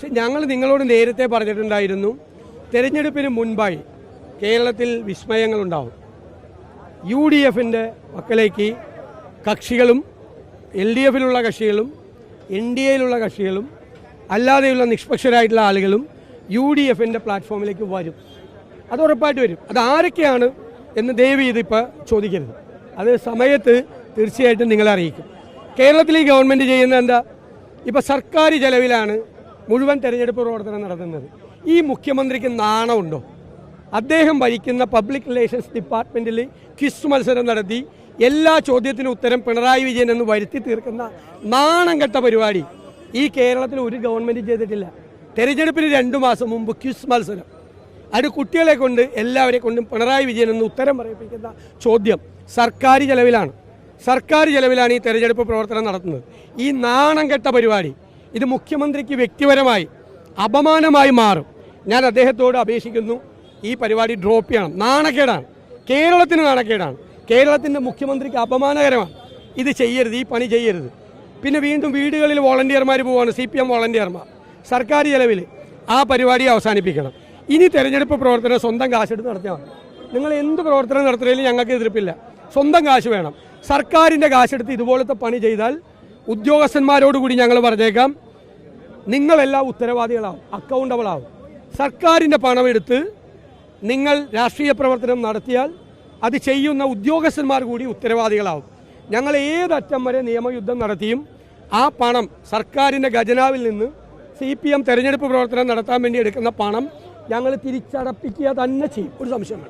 പക്ഷെ ഞങ്ങൾ നിങ്ങളോട് നേരത്തെ പറഞ്ഞിട്ടുണ്ടായിരുന്നു തെരഞ്ഞെടുപ്പിന് മുൻപായി കേരളത്തിൽ വിസ്മയങ്ങളുണ്ടാവും. യു ഡി എഫിന്റെ മക്കളേക്ക് കക്ഷികളും എൽ ഡി എഫിലുള്ള കക്ഷികളും എൻ ഡി എയിലുള്ള കക്ഷികളും അല്ലാതെയുള്ള നിഷ്പക്ഷരായിട്ടുള്ള ആളുകളും യു ഡി എഫിന്റെ പ്ലാറ്റ്ഫോമിലേക്ക് വരും. അത് ഉറപ്പായിട്ട് വരും. അത് ആരൊക്കെയാണ് എന്ന് ദയവ് ഇതിപ്പോൾ ചോദിക്കരുത്. അത് സമയത്ത് തീർച്ചയായിട്ടും നിങ്ങളെ അറിയിക്കും. കേരളത്തിൽ ഈ ഗവൺമെന്റ് ചെയ്യുന്ന എന്താ? ഇപ്പോൾ സർക്കാർ ചെലവിലാണ് മുഴുവൻ തെരഞ്ഞെടുപ്പ് പ്രവർത്തനം നടത്തുന്നത്. ഈ മുഖ്യമന്ത്രിക്ക് നാണമുണ്ടോ? അദ്ദേഹം ഭരിക്കുന്ന പബ്ലിക് റിലേഷൻസ് ഡിപ്പാർട്ട്മെന്റിൽ ക്വിസ് മത്സരം നടത്തി എല്ലാ ചോദ്യത്തിനും ഉത്തരം പിണറായി വിജയൻ എന്ന് വരുത്തി തീർക്കുന്ന നാണം കെട്ട പരിപാടി ഈ കേരളത്തിൽ ഒരു ഗവൺമെന്റ് ചെയ്തിട്ടില്ല. തെരഞ്ഞെടുപ്പിന് രണ്ടു മാസം മുമ്പ് ക്വിസ് മത്സരം. അത് കുട്ടികളെ കൊണ്ട് എല്ലാവരെ കൊണ്ടും പിണറായി വിജയൻ എന്ന് ഉത്തരം പറയിപ്പിക്കുന്ന ചോദ്യം സർക്കാർ ചെലവിലാണ്. സർക്കാർ ചെലവിലാണ് ഈ തെരഞ്ഞെടുപ്പ് പ്രവർത്തനം നടത്തുന്നത്. ഈ നാണം കെട്ട പരിപാടി ഇത് മുഖ്യമന്ത്രിക്ക് വ്യക്തിപരമായി അപമാനമായി മാറും. ഞാൻ അദ്ദേഹത്തോട് അപേക്ഷിക്കുന്നു ഈ പരിപാടി ഡ്രോപ്പ് ചെയ്യണം. നാണക്കേടാണ്. കേരളത്തിന് നാണക്കേടാണ്. കേരളത്തിന്റെ മുഖ്യമന്ത്രിക്ക് അപമാനകരമാണ്. ഇത് ചെയ്യരുത് ഈ പണി ചെയ്യരുത്. പിന്നെ വീണ്ടും വീടുകളിൽ വോളണ്ടിയർമാർ പോവാണ് സി പി എം വോളണ്ടിയർമാർ. സർക്കാർ ചെലവിൽ ആ പരിപാടി അവസാനിപ്പിക്കണം. ഇനി തെരഞ്ഞെടുപ്പ് പ്രവർത്തനം സ്വന്തം കാശെടുത്ത് നടത്തിയാൽ മതി. നിങ്ങൾ എന്ത് പ്രവർത്തനം നടത്തുന്നതിലും ഞങ്ങൾക്ക് എതിർപ്പില്ല. സ്വന്തം കാശ് വേണം. സർക്കാരിന്റെ കാശെടുത്ത് ഇതുപോലത്തെ പണി ചെയ്താൽ ഉദ്യോഗസ്ഥന്മാരോടുകൂടി ഞങ്ങൾ പറഞ്ഞേക്കാം. നിങ്ങളെല്ലാം ഉത്തരവാദികളാവും അക്കൗണ്ടബിളാവും സർക്കാരിന്റെ പണമെടുത്ത് നിങ്ങൾ രാഷ്ട്രീയ പ്രവർത്തനം നടത്തിയാൽ അത് ചെയ്യുന്ന ഉദ്യോഗസ്ഥന്മാർ കൂടി ഉത്തരവാദികളാവും. ഞങ്ങൾ ഏതറ്റം വരെ നിയമയുദ്ധം നടത്തിയും ആ പണം സർക്കാരിന്റെ ഖജനാവിൽ നിന്ന് സി പി എം തെരഞ്ഞെടുപ്പ് പ്രവർത്തനം നടത്താൻ വേണ്ടി എടുക്കുന്ന പണം ഞങ്ങൾ തിരിച്ചടപ്പിക്കുക തന്നെ ചെയ്യും. ഒരു സംശയം വേണ്ട